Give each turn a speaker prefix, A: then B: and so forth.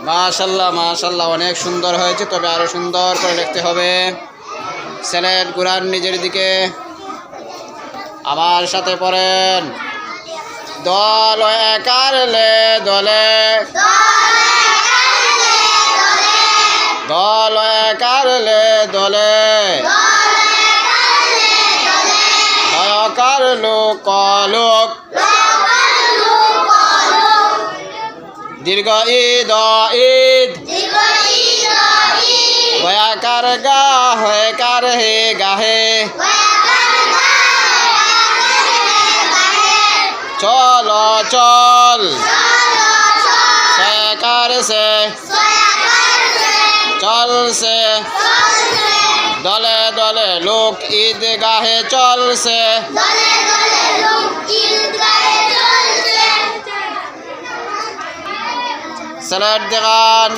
A: মাশাল্লাহ মাশাল্লাহ, অনেক সুন্দর হয়েছে, তবে আরও সুন্দর করে লিখতে হবে। স্যালেড ঘুরান নিজের দিকে। আমার সাথে পড়েন। দল একারলে দলে। দল একারলে দলে। দয়কার লোক লোক দীর্ঘ ঈদ ঈদ। বয়াকার গা হয়কার হে গাহে চল চল। সয়কার সে? চল সে। দলে দলে লোক ঈদ গাহে চলছে
B: দলে
A: سلام دغان